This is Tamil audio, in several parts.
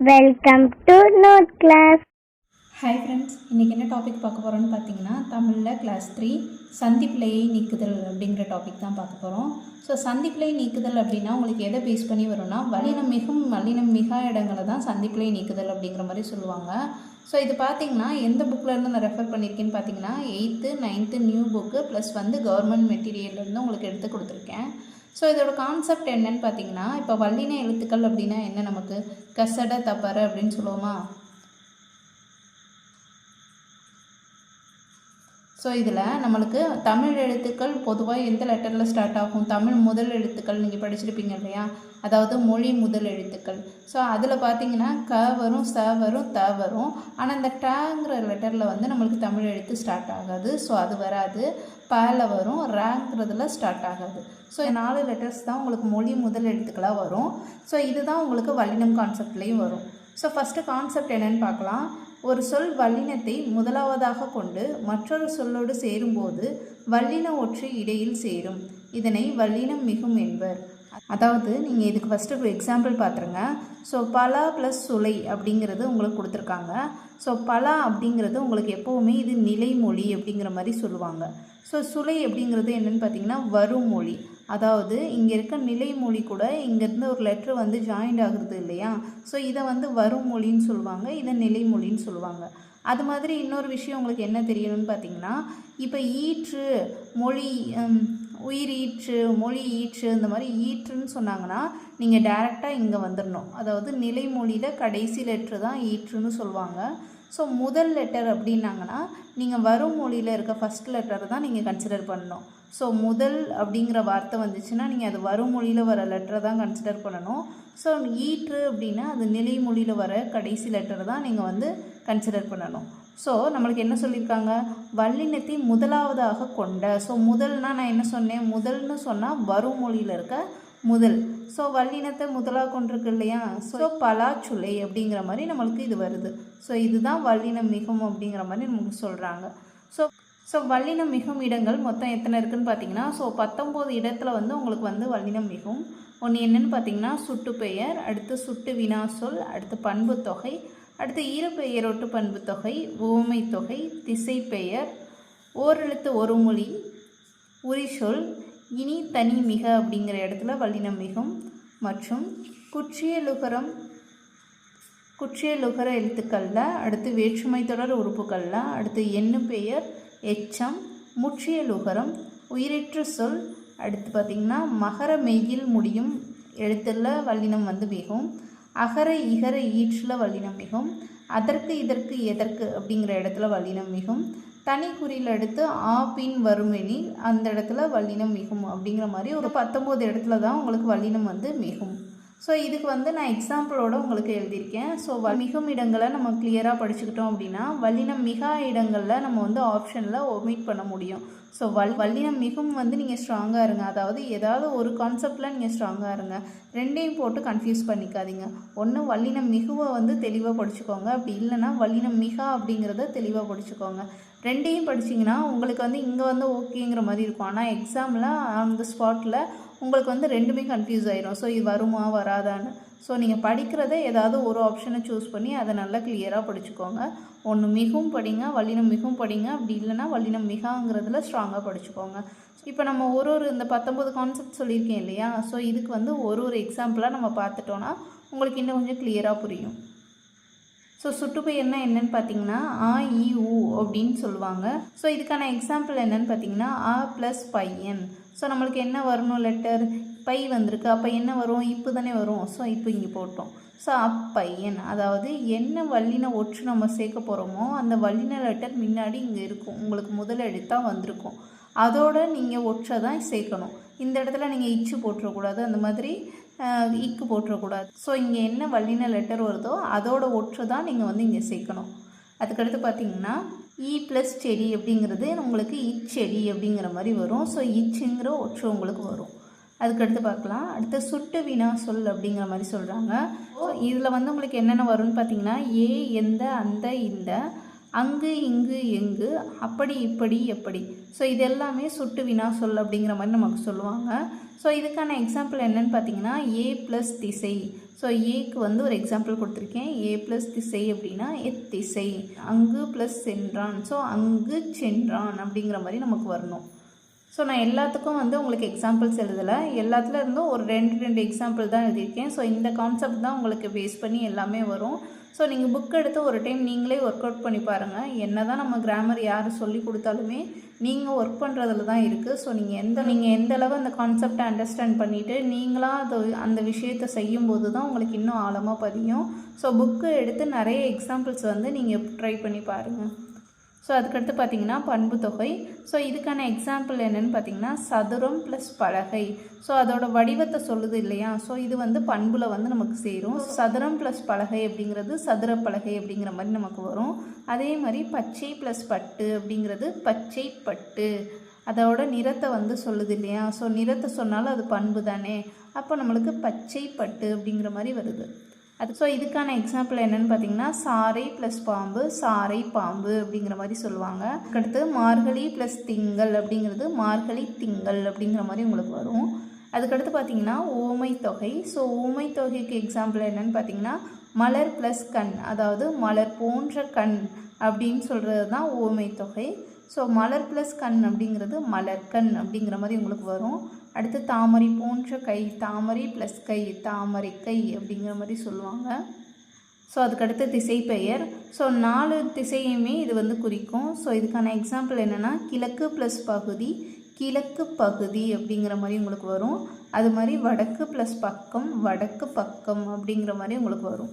Welcome to note class hi friends இன்றைக்கி என்ன டாபிக் பார்க்க போகிறோம்னு பார்த்தீங்கன்னா தமிழில் கிளாஸ் த்ரீ சந்திப்பிழையை நீக்குதல் அப்படிங்கிற டாபிக் தான் பார்க்க போகிறோம் ஸோ சந்திப்பிழை நீக்குதல் அப்படின்னா உங்களுக்கு எதை பேஸ் பண்ணி வரும்னா வலினம் மிகும் வலினம் மிகா இடங்களை தான் சந்திப்பிழை நீக்குதல் அப்படிங்கிற மாதிரி சொல்லுவாங்க. ஸோ இது பார்த்தீங்கன்னா எந்த புக்கில் இருந்து நான் ரெஃபர் பண்ணியிருக்கேன்னு பார்த்தீங்கன்னா eighth ninth new book plus வந்து கவர்மெண்ட் மெட்டீரியல்லேருந்து உங்களுக்கு எடுத்து கொடுத்துருக்கேன். ஸோ இதோட கான்செப்ட் என்னன்னு பார்த்தீங்கன்னா இப்போ வல்லின எழுத்துக்கள் அப்படின்னா என்ன நமக்கு? கசட தப்பற அப்படின்னு சொல்லுவோமா? ஸோ இதில் நம்மளுக்கு தமிழ் எழுத்துக்கள் பொதுவாக எந்த லெட்டரில் ஸ்டார்ட் ஆகும்? தமிழ் முதல் எழுத்துக்கள் நீங்கள் படிச்சிருப்பீங்க இல்லையா? அதாவது மொழி முதல் எழுத்துக்கள். ஸோ அதில் பார்த்தீங்கன்னா க வரும் ச வரும் த வரும். ஆனால் இந்த டங்கிற லெட்டரில் வந்து நம்மளுக்கு தமிழ் எழுத்து ஸ்டார்ட் ஆகாது. ஸோ அது வராது. பல வரும் ரேங்கிறதுல ஸ்டார்ட் ஆகாது. ஸோ நாலு லெட்டர்ஸ் தான் உங்களுக்கு மொழி முதல் எழுத்துக்களாக வரும். ஸோ இதுதான் உங்களுக்கு வல்லினம் கான்செப்ட்லேயும் வரும். ஸோ ஃபஸ்ட்டு கான்செப்ட் என்னென்னு பார்க்கலாம் ஒரு சொல் வல்லினத்தை முதலாவதாக கொண்டு மற்றொரு சொல்லோடு சேரும்போது வல்லின ஒற்று இடையில் சேரும். இதனை வல்லினம் மிகும் என்பர். அதாவது நீங்கள் இதுக்கு ஃபஸ்ட்டு ஒரு எக்ஸாம்பிள் பார்த்துருங்க ஸோ பலா ப்ளஸ் சுலை அப்படிங்கிறது உங்களுக்கு கொடுத்துருக்காங்க. ஸோ பலா அப்படிங்கிறது உங்களுக்கு எப்போவுமே இது நிலைமொழி அப்படிங்கிற மாதிரி சொல்லுவாங்க. ஸோ சுலை அப்படிங்கிறது என்னென்னு பார்த்தீங்கன்னா வருமொழி. அதாவது இங்கே இருக்க நிலைமொழி கூட இங்கேருந்து ஒரு லெட்ரு வந்து ஜாயிண்ட் ஆகுறது இல்லையா? ஸோ இதை வந்து வரும் மொழின்னு சொல்லுவாங்க இதை நிலைமொழின்னு சொல்லுவாங்க. அது மாதிரி இன்னொரு விஷயம் உங்களுக்கு என்ன தெரியணும்னு பார்த்தீங்கன்னா இப்போ ஈற்று மொழி உயிர் ஈற்று மொழி ஈற்று இந்த மாதிரி ஈற்றுன்னு சொன்னாங்கன்னா நீங்கள் டேரெக்டாக இங்கே வந்துடணும் அதாவது நிலைமொழியில் கடைசி லெட்ரு தான் ஈற்றுன்னு சொல்லுவாங்க. ஸோ முதல் லெட்டர் அப்படின்னாங்கன்னா நீங்கள் வரும் மொழியில் இருக்க ஃபஸ்ட் லெட்டர் தான் நீங்கள் கன்சிடர் பண்ணணும். ஸோ முதல் அப்படிங்கிற வார்த்தை வந்துச்சுன்னா நீங்கள் அது வரும் மொழியில் வர லெட்டரை தான் கன்சிடர் பண்ணணும். ஸோ ஈற்று அப்படின்னா அது நிலை மொழியில் வர கடைசி லெட்டர் தான் நீங்கள் வந்து கன்சிடர் பண்ணணும். ஸோ நம்மளுக்கு என்ன சொல்லியிருக்காங்க? வல்லினத்தை முதலாவதாக கொண்ட ஸோ முதல்னா நான் என்ன சொன்னேன்? முதல்னு சொன்னால் வரும் மொழியில் இருக்க முதல். ஸோ வல்லினத்தை முதலாக கொண்டிருக்கு இல்லையா? ஸோ பலாச்சுளை அப்படிங்கிற மாதிரி நம்மளுக்கு இது வருது. ஸோ இதுதான் வல்லினம் மிகும் அப்படிங்கிற மாதிரி நமக்கு சொல்கிறாங்க ஸோ ஸோ வல்லினம் மிகும் இடங்கள் மொத்தம் எத்தனை இருக்குதுன்னு பார்த்தீங்கன்னா ஸோ பத்தொம்போது இடத்துல வந்து உங்களுக்கு வந்து வல்லினம் மிகும். ஒன்று என்னன்னு பார்த்தீங்கன்னா சுட்டு பெயர் அடுத்து சுட்டு வினா சொல் அடுத்து பண்பு தொகை அடுத்து ஈரப்பெயரோட்டு பண்பு தொகை ஓமை தொகை திசை பெயர் ஓரெழுத்து ஒரு மொழி உரிசொல் இனி தனி மிக அப்படிங்கிற இடத்துல வல்லினம் மிகும். மற்றும் குற்றியலுகரம் குற்றியலுகர எழுத்துக்களில் அடுத்து வேற்றுமை தொடர் உறுப்புகளில் அடுத்து எண்ணு பெயர் எச்சம் முற்றியலுகரம் உயிரிற்று சொல் அடுத்து பார்த்திங்கன்னா மகர மெய்யில் முடியும் எழுத்துல வல்லினம் வந்து மிகும். அகர இகர ஈற்றில் வல்லினம் மிகும். அதற்கு இதற்கு எதற்கு அப்படிங்கிற இடத்துல வல்லினம் மிகும். தனி குறியில் எடுத்து ஆ பின் வருமெனில் அந்த இடத்துல வல்லினம் மிகும் அப்படிங்கிற மாதிரி ஒரு பத்தொம்போது இடத்துல தான் உங்களுக்கு வல்லினம் வந்து மிகும். ஸோ இதுக்கு வந்து நான் எக்ஸாம்பிளோட உங்களுக்கு எழுதியிருக்கேன். ஸோ வ மிகும் இடங்களை நம்ம கிளியராக படிச்சுக்கிட்டோம் அப்படின்னா வல்லினம் மிகா இடங்களில் நம்ம வந்து ஆப்ஷனில் ஒமிட் பண்ண முடியும். ஸோ வல் வல்லினம் மிகும் வந்து நீங்கள் ஸ்ட்ராங்காக இருங்க. அதாவது ஏதாவது ஒரு கான்செப்டில் நீங்கள் ஸ்ட்ராங்காக இருங்க. ரெண்டையும் போட்டு கன்ஃபியூஸ் பண்ணிக்காதீங்க. ஒன்று வல்லினம் மிகுவை வந்து தெளிவாக படிச்சுக்கோங்க. அப்படி இல்லைன்னா வல்லினம் மிகா அப்படிங்கிறத தெளிவாக படிச்சுக்கோங்க. ரெண்டையும் படிச்சிங்கன்னா உங்களுக்கு வந்து இங்கே வந்து ஓகேங்கிற மாதிரி இருக்கும். ஆனால் எக்ஸாமில் ஆன் த ஸ்பாட்டில் உங்களுக்கு வந்து ரெண்டுமே கன்ஃபியூஸ் ஆயிரும். ஸோ இது வருமா வராதான்னு. ஸோ நீங்கள் படிக்கிறத ஏதாவது ஒரு ஆப்ஷனை சூஸ் பண்ணி அதை நல்லா கிளியராக படிச்சுக்கோங்க. ஒன்று மிகவும் படிங்க வல்லினம் மிகவும் படிங்க. அப்படி இல்லைன்னா வல்லினம் மிகாங்கிறதுல ஸ்ட்ராங்காக படிச்சுக்கோங்க. இப்போ நம்ம ஒரு ஒரு இந்த பத்தொம்பது கான்செப்ட் சொல்லியிருக்கேன் இல்லையா? ஸோ இதுக்கு வந்து ஒரு ஒரு எக்ஸாம்பிளாக நம்ம பார்த்துட்டோன்னா உங்களுக்கு இன்னும் கொஞ்சம் கிளியராக புரியும். ஸோ சுட்டுப்பெயர்னா என்னன்னு பார்த்தீங்கன்னா ஆ இ உ அப்படின்னு சொல்லுவாங்க. ஸோ இதுக்கான எக்ஸாம்பிள் என்னென்னு பார்த்தீங்கன்னா ஆ ப்ளஸ் பையன் ஸோ நம்மளுக்கு என்ன வரணும் லெட்டர் பை வந்திருக்கு. அப்போ என்ன வரும்? இப்போ தானே வரும். ஸோ இப்போ இங்கே போட்டோம். ஸோ அப்பையன் அதாவது என்ன வல்லின ஒற்று நம்ம சேர்க்க போகிறோமோ அந்த வல்லின லெட்டர் முன்னாடி இங்கே இருக்கும். உங்களுக்கு முதல் எழுத்தாக வந்திருக்கும். அதோட நீங்கள் ஒற்றை தான் சேர்க்கணும். இந்த இடத்துல நீங்கள் இச்சு போட்டுறக்கூடாது. அந்த மாதிரி இக்கு போட்டுறக்கூடாது. ஸோ இங்கே என்ன வல்லின லெட்டர் வருதோ அதோட ஒற்று தான் நீங்கள் வந்து இங்கே சேர்க்கணும். அதுக்கடுத்து பார்த்தீங்கன்னா இ e ப்ளஸ் செடி அப்படிங்கிறது உங்களுக்கு இச்செடி அப்படிங்கிற மாதிரி வரும். ஸோ இச்சுங்கிற ஒற்று உங்களுக்கு வரும். அதுக்கடுத்து பார்க்கலாம் அடுத்து சுட்டு வினா சொல் அப்படிங்கிற மாதிரி சொல்கிறாங்க ஸோ இதில் வந்து உங்களுக்கு என்னென்ன வரும்னு பார்த்தீங்கன்னா ஏ எந்த அந்த இந்த அங்கு இங்கு எங்கு அப்படி இப்படி எப்படி. ஸோ இது எல்லாமே சுட்டு வினா சொல் அப்படிங்கிற மாதிரி நமக்கு சொல்லுவாங்க. ஸோ இதுக்கான எக்ஸாம்பிள் என்னென்னு பார்த்தீங்கன்னா ஏ ப்ளஸ் திசை. ஸோ ஏக்கு வந்து ஒரு எக்ஸாம்பிள் கொடுத்துருக்கேன். ஏ ப்ளஸ் திசை அப்படின்னா எத்திசை அங்கு ப்ளஸ் சென்றான். ஸோ அங்கு சென்றான் அப்படிங்கிற மாதிரி நமக்கு வரணும். ஸோ நான் எல்லாத்துக்கும் வந்து உங்களுக்கு எக்ஸாம்பிள்ஸ் எழுதலை. எல்லாத்துல இருந்தும் ஒரு ரெண்டு ரெண்டு எக்ஸாம்பிள் தான் எழுதியிருக்கேன். ஸோ இந்த கான்செப்ட் தான் உங்களுக்கு பேஸ் பண்ணி எல்லாமே வரும். ஸோ நீங்கள் புக் எடுத்து ஒரு டைம் நீங்களே ஒர்க் அவுட் பண்ணி பாருங்கள் என்ன தான் நம்ம கிராமர் யார் சொல்லி கொடுத்தாலுமே நீங்கள் ஒர்க் பண்ணுறதுல தான் இருக்குது ஸோ நீங்கள் எந்த நீங்கள் எந்த அளவு அந்த கான்செப்டை அண்டர்ஸ்டாண்ட் பண்ணிவிட்டு நீங்களாக அது அந்த விஷயத்தை செய்யும்போது தான் உங்களுக்கு இன்னும் ஆழமாக பதியும். ஸோ புக்கு எடுத்து நிறைய எக்ஸாம்பிள்ஸ் வந்து நீங்கள் ட்ரை பண்ணி பாருங்கள் ஸோ அதுக்கடுத்து பார்த்தீங்கன்னா பண்பு தொகை. ஸோ இதுக்கான எக்ஸாம்பிள் என்னன்னு பார்த்தீங்கன்னா சதுரம் ப்ளஸ் பலகை. ஸோ அதோட வடிவத்தை சொல்லுது இல்லையா? ஸோ இது வந்து பண்பில் வந்து நமக்கு சேரும். சதுரம் ப்ளஸ் பலகை அப்படிங்கிறது சதுர பலகை அப்படிங்கிற மாதிரி நமக்கு வரும். அதே மாதிரி பச்சை ப்ளஸ் பட்டு அப்படிங்கிறது பச்சை பட்டு. அதோட நிறத்தை வந்து சொல்லுது இல்லையா? ஸோ நிறத்தை சொன்னாலும் அது பண்பு தானே அப்போ நம்மளுக்கு பச்சை பட்டு அப்படிங்கிற மாதிரி வருது. அது ஸோ இதுக்கான எக்ஸாம்பிள் என்னன்னு பார்த்தீங்கன்னா சாரை ப்ளஸ் பாம்பு சாரை பாம்பு அப்படிங்கிற மாதிரி சொல்லுவாங்க. அடுத்து மார்கழி ப்ளஸ் திங்கள் அப்படிங்கிறது மார்கழி திங்கள் அப்படிங்கிற மாதிரி உங்களுக்கு வரும். அதுக்கடுத்து பார்த்தீங்கன்னா ஊமை தொகை. ஸோ ஊமை தொகைக்கு எக்ஸாம்பிள் என்னன்னு பார்த்தீங்கன்னா மலர் ப்ளஸ் கண் அதாவது மலர் போன்ற கண் அப்படின்னு சொல்கிறது தான் ஊமை தொகை. ஸோ மலர் ப்ளஸ் கண் அப்படிங்கிறது மலர்கண் அப்படிங்கிற மாதிரி உங்களுக்கு வரும். அடுத்து தாமரை போன்ற கை தாமரை ப்ளஸ் கை தாமரை கை அப்படிங்கிற மாதிரி சொல்லுவாங்க. ஸோ அதுக்கடுத்து திசை பெயர். ஸோ நாலு திசையுமே இது வந்து குறிக்கும். ஸோ இதுக்கான எக்ஸாம்பிள் என்னென்னா கிழக்கு ப்ளஸ் பகுதி கிழக்கு பகுதி அப்படிங்கிற மாதிரி உங்களுக்கு வரும். அது மாதிரி வடக்கு ப்ளஸ் பக்கம் வடக்கு பக்கம் அப்படிங்கிற மாதிரி உங்களுக்கு வரும்.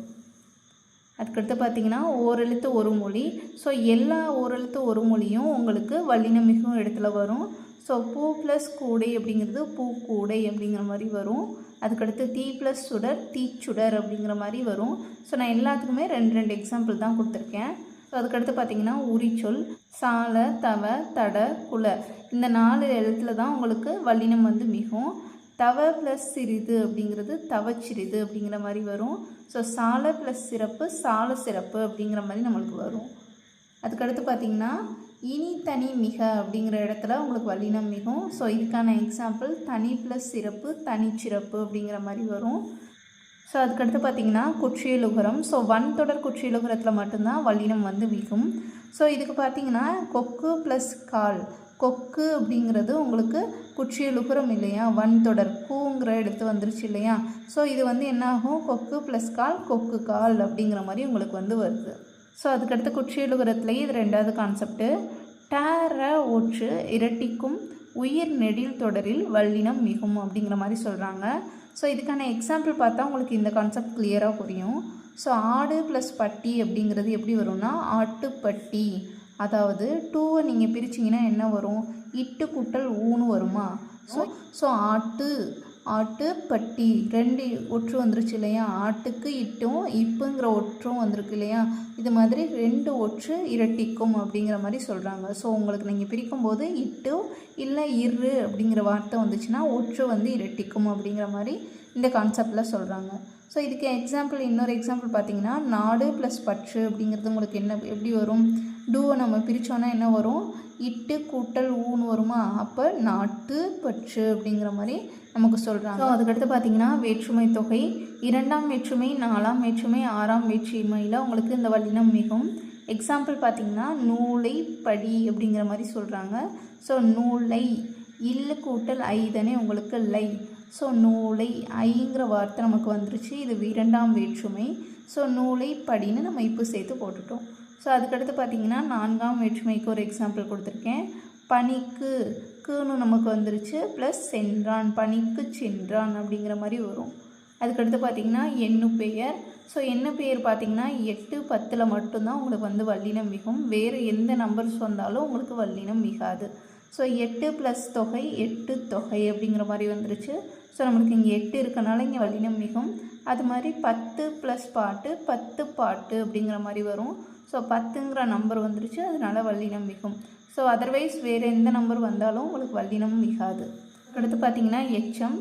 அதுக்கடுத்து பார்த்தீங்கன்னா ஓரெழுத்து ஒரு மொழி. ஸோ எல்லா ஓரெழுத்து ஒரு மொழியும் உங்களுக்கு வல்லின மிகவும் இடத்துல வரும். ஸோ பூ ப்ளஸ் கூடை அப்படிங்கிறது பூ கூடை அப்படிங்கிற மாதிரி வரும். அதுக்கடுத்து தீ ப்ளஸ் சுடர் தீச்சுடர் அப்படிங்கிற மாதிரி வரும். ஸோ நான் எல்லாத்துக்குமே ரெண்டு ரெண்டு எக்ஸாம்பிள் தான் கொடுத்துருக்கேன். ஸோ அதுக்கடுத்து பார்த்தீங்கன்னா உரிச்சொல் சால தவ தட குல. இந்த நாலு எழுத்துல தான் உங்களுக்கு வல்லினம் வந்து மிகும். தவ ப்ளஸ் சிறிது அப்படிங்கிறது தவச்சிறிது அப்படிங்கிற மாதிரி வரும். ஸோ சால ப்ளஸ் சிறப்பு சால சிறப்பு அப்படிங்கிற மாதிரி நம்மளுக்கு வரும். அதுக்கடுத்து பார்த்தீங்கன்னா இனி தனி மிக அப்படிங்கிற இடத்துல உங்களுக்கு வல்லினம் மிகும் ஸோ இதுக்கான எக்ஸாம்பிள் தனி ப்ளஸ் சிறப்பு தனிச்சிறப்பு அப்படிங்கிற மாதிரி வரும். ஸோ அதுக்கடுத்து பார்த்தீங்கன்னா குற்றியலுகரம். ஸோ வன் தொடர் குற்றியலுகரத்தில் மட்டும்தான் வல்லினம் வந்து மிகும். ஸோ இதுக்கு பார்த்தீங்கன்னா கொக்கு ப்ளஸ் கால். கொக்கு அப்படிங்கிறது உங்களுக்கு குற்றியலுகரம் இல்லையா? வன் தொடர் கூங்கிற எடுத்து வந்துருச்சு இல்லையா? ஸோ இது வந்து என்ன ஆகும் கொக்கு ப்ளஸ் கால் கொக்கு கால் அப்படிங்கிற மாதிரி உங்களுக்கு வந்து வருது. ஸோ அதுக்கடுத்து குற்றியலுகரத்துலேயே இது ரெண்டாவது கான்செப்ட்டு டேர ஒற்று இரட்டிக்கும் உயிர் நெடில் தொடரில் வல்லினம் மிகும் அப்படிங்கிற மாதிரி சொல்கிறாங்க ஸோ இதுக்கான எக்ஸாம்பிள் பார்த்தா உங்களுக்கு இந்த கான்செப்ட் கிளியராக புரியும். ஸோ ஆடு ப்ளஸ் பட்டி அப்படிங்கிறது எப்படி வரும்னா ஆட்டுப்பட்டி அதாவது டூவை நீங்கள் பிரிச்சிங்கன்னா என்ன வரும்? இட்டு குட்டல் ஊன்னு வருமா? ஸோ ஸோ ஆட்டு ஆட்டு பட்டி ரெண்டு ஒற்று வந்துருச்சு இல்லையா? ஆட்டுக்கு இட்டும் இப்புங்கிற ஒற்றும் வந்திருக்கு இல்லையா? இது மாதிரி ரெண்டு ஒற்று இரட்டிக்கும் அப்படிங்கிற மாதிரி சொல்கிறாங்க ஸோ உங்களுக்கு நீங்கள் பிரிக்கும்போது இட்டு இல்லை இரு அப்படிங்கிற வார்த்தை வந்துச்சுன்னா ஒற்று வந்து இரட்டிக்கும் அப்படிங்கிற மாதிரி இந்த கான்செப்டில் சொல்கிறாங்க ஸோ இதுக்கு எக்ஸாம்பிள் இன்னொரு எக்ஸாம்பிள் பார்த்தீங்கன்னா நாடு ப்ளஸ் பற்று அப்படிங்கிறது உங்களுக்கு என்ன எப்படி வரும்? டூவை நம்ம பிரித்தோன்னா என்ன வரும்? இட்டு கூட்டல் ஊன்னு வருமா? அப்போ நாட்டு பற்று அப்படிங்கிற மாதிரி நமக்கு சொல்கிறாங்க ஸோ அதுக்கடுத்து பார்த்தீங்கன்னா வேற்றுமை தொகை இரண்டாம் வேற்றுமை நாலாம் வேற்றுமை ஆறாம் வேற்றுமையில் உங்களுக்கு இந்த வல்லினம் மிகவும் எக்ஸாம்பிள் பார்த்தீங்கன்னா நூலை படி அப்படிங்கிற மாதிரி சொல்கிறாங்க ஸோ நூலை இல்லு கூட்டல் ஐ தானே உங்களுக்கு லை. ஸோ நூலை ஐங்கிற வார்த்தை நமக்கு வந்துருச்சு. இது இரண்டாம் வேற்றுமை. ஸோ நூலை படின்னு நம்ம இப்போ சேர்த்து போட்டுட்டோம். ஸோ அதுக்கடுத்து பார்த்தீங்கன்னா நான்காம் வேற்றுமைக்கு ஒரு எக்ஸாம்பிள் கொடுத்துருக்கேன். பனிக்கு குன்னு நமக்கு வந்துருச்சு ப்ளஸ் சென்றான். பனிக்கு சென்றான் அப்படிங்கிற மாதிரி வரும். அதுக்கடுத்து பார்த்தீங்கன்னா எண்ணு பெயர். ஸோ என்ன பெயர் பார்த்தீங்கன்னா எட்டு பத்தில் மட்டும்தான் உங்களுக்கு வந்து வல்லினம் மிகும். வேறு எந்த நம்பர்ஸ் வந்தாலும் உங்களுக்கு வல்லினம் மிகாது. ஸோ எட்டு ப்ளஸ் தொகை எட்டு தொகை அப்படிங்கிற மாதிரி வந்துருச்சு. ஸோ நம்மளுக்கு இங்கே எட்டு இருக்கனால இங்கே வலினம் மிகும் அது மாதிரி பத்து ப்ளஸ் பாட்டு பத்து பாட்டு அப்படிங்கிற மாதிரி வரும். ஸோ பத்துங்கிற நம்பர் வந்துருச்சு அதனால வல்லினம் மிகும் ஸோ அதர்வைஸ் வேறு எந்த நம்பர் வந்தாலும் உங்களுக்கு வல்லினம் மிகாது. அடுத்து பார்த்தீங்கன்னா எச்சம்.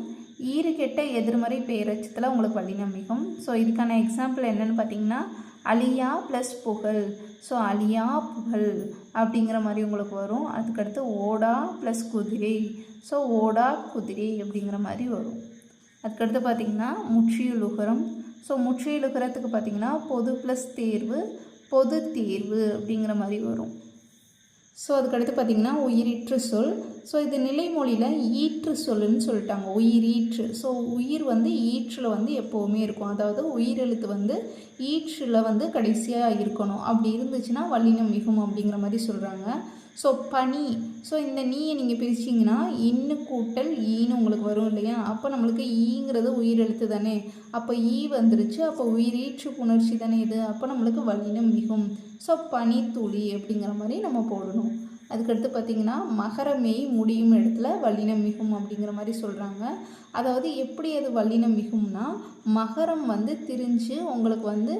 ஈறு கெட்ட எதிர்மறை பெயரச்சத்தில் உங்களுக்கு வல்லினம் மிகும் ஸோ இதுக்கான எக்ஸாம்பிள் என்னென்னு பார்த்தீங்கன்னா அழியா ப்ளஸ் புகழ். ஸோ அழியா புகழ் அப்படிங்கிற மாதிரி உங்களுக்கு வரும். அதுக்கடுத்து ஓடா ப்ளஸ் குதிரை. ஸோ ஓடா குதிரை அப்படிங்கிற மாதிரி வரும். அதுக்கடுத்து பார்த்திங்கன்னா முற்றியலுகரம். ஸோ முற்றியலுகரத்துக்கு பார்த்திங்கன்னா பொது ப்ளஸ் தேர்வு பொது தேர்வு அப்படிங்கிற மாதிரி வரும். ஸோ அதுக்கடுத்து பார்த்திங்கன்னா உயிரீற்று சொல். ஸோ இது நிலைமொழியில் ஈற்று சொல்லுன்னு சொல்லிட்டாங்க. உயிரீற்று. ஸோ உயிர் வந்து ஈற்றில் வந்து எப்போவுமே இருக்கும். அதாவது உயிரெழுத்து வந்து ஈற்றில் வந்து கடைசியாக இருக்கணும். அப்படி இருந்துச்சுன்னா வல்லினம் மிகும் அப்படிங்கிற மாதிரி சொல்கிறாங்க ஸோ பனி. ஸோ இந்த நீயை நீங்கள் பிரிச்சிங்கன்னா இன்னு கூட்டல் ஈன்னு உங்களுக்கு வரும் இல்லையா? அப்போ நம்மளுக்கு ஈங்கிறது உயிரெழுத்து தானே? அப்போ ஈ வந்துருச்சு. அப்போ உயிரீற்று புணர்ச்சி தானே இது? அப்போ நம்மளுக்கு வல்லினம் மிகும். ஸோ பனித்துளி அப்படிங்கிற மாதிரி நம்ம போடணும். அதுக்கடுத்து பார்த்திங்கன்னா மகரமெய் முடியும் இடத்துல வல்லினம் மிகும் அப்படிங்கிற மாதிரி சொல்கிறாங்க அதாவது எப்படி அது வல்லினம் மிகும்னா மகரம் வந்து திரிஞ்சு உங்களுக்கு வந்து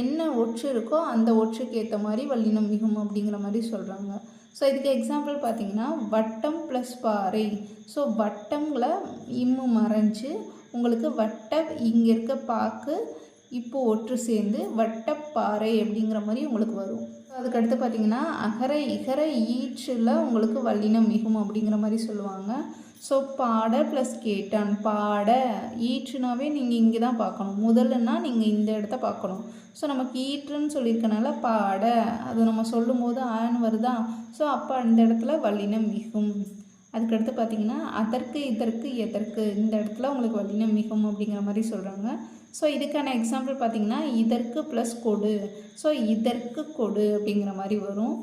என்ன ஒற்று இருக்கோ அந்த ஒற்றுக்கு ஏற்ற மாதிரி வல்லினம் மிகும் அப்படிங்கிற மாதிரி சொல்கிறாங்க ஸோ இதுக்கு எக்ஸாம்பிள் பார்த்தீங்கன்னா வட்டம் ப்ளஸ் பாறை. ஸோ வட்டங்களை இம்மு மறைஞ்சு உங்களுக்கு வட்ட இங்கே இருக்க பாக்கு இப்போ ஒற்று சேர்ந்து பாறை அப்படிங்கிற மாதிரி உங்களுக்கு வரும். அதுக்கடுத்து பார்த்தீங்கன்னா அகர இகர ஈற்றில் உங்களுக்கு வல்லினம் மிகும் அப்படிங்கிற மாதிரி சொல்லுவாங்க. ஸோ பாட ப்ளஸ் கேட்டான் பாட ஈற்றுனாவே நீங்கள் இங்கே தான் பார்க்கணும். முதல்லுன்னா நீங்கள் இந்த இடத்த பார்க்கணும். ஸோ நமக்கு ஈற்றுன்னு சொல்லியிருக்கனால பாட அது நம்ம சொல்லும் போது ஆன் வருதா? ஸோ அப்போ அந்த இடத்துல வல்லினம் மிகும். அதுக்கடுத்து பார்த்தீங்கன்னா அதற்கு இதற்கு எதற்கு இந்த இடத்துல உங்களுக்கு வல்லினம் மிகும் அப்படிங்கிற மாதிரி சொல்கிறாங்க ஸோ இதுக்கான எக்ஸாம்பிள் பார்த்திங்கன்னா இதற்கு ப்ளஸ் கொடு. ஸோ இதற்கு கொடு அப்படிங்கிற மாதிரி வரும்.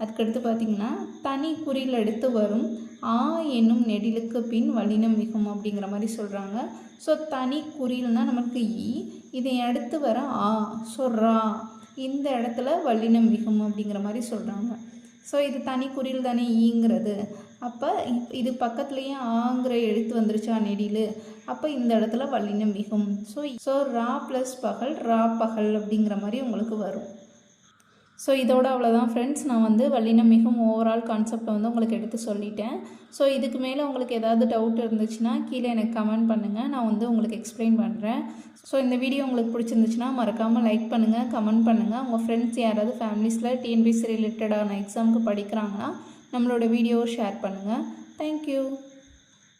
அதுக்கடுத்து பார்த்தீங்கன்னா தனி குறியில் எடுத்து வரும். ஆ என்னும் நெடிலுக்கு பின் வலினம் மிகும் அப்படிங்கிற மாதிரி சொல்கிறாங்க ஸோ தனி குறியில்னா நமக்கு ஈ இதை அடுத்து வர ஆ ஸோ ரா இந்த இடத்துல வல்லினம் மிகும் அப்படிங்கிற மாதிரி சொல்கிறாங்க ஸோ இது தனி குறியில் தானே ஈங்கிறது. அப்போ இது பக்கத்துலேயே ஆங்கிற எழுத்து வந்துருச்சா நெடியில் அப்போ இந்த இடத்துல வல்லினம் மிகும். ஸோ ஸோ ரா ப்ளஸ் பகல் ரா பகல் அப்படிங்கிற மாதிரி உங்களுக்கு வரும். ஸோ இதோட அவ்வளோதான் ஃப்ரெண்ட்ஸ் நான் வந்து வல்லினம் மிகவும் ஓவரால் கான்செப்டை வந்து உங்களுக்கு எடுத்து சொல்லிட்டேன். ஸோ இதுக்கு மேலே உங்களுக்கு ஏதாவது டவுட் இருந்துச்சுன்னா கீழே எனக்கு கமெண்ட் பண்ணுங்கள் நான் வந்து உங்களுக்கு எக்ஸ்பிளைன் பண்ணுறேன் ஸோ இந்த வீடியோ உங்களுக்கு பிடிச்சிருந்துச்சுன்னா மறக்காமல் லைக் பண்ணுங்கள் கமெண்ட் பண்ணுங்கள் உங்கள் ஃப்ரெண்ட்ஸ் யாராவது ஃபேமிலிஸில் டிஎன்பிசி ரிலேட்டடான எக்ஸாமுக்கு படிக்கிறாங்கன்னா நம்மளோட வீடியோவை ஷேர் பண்ணுங்கள் தேங்க்யூ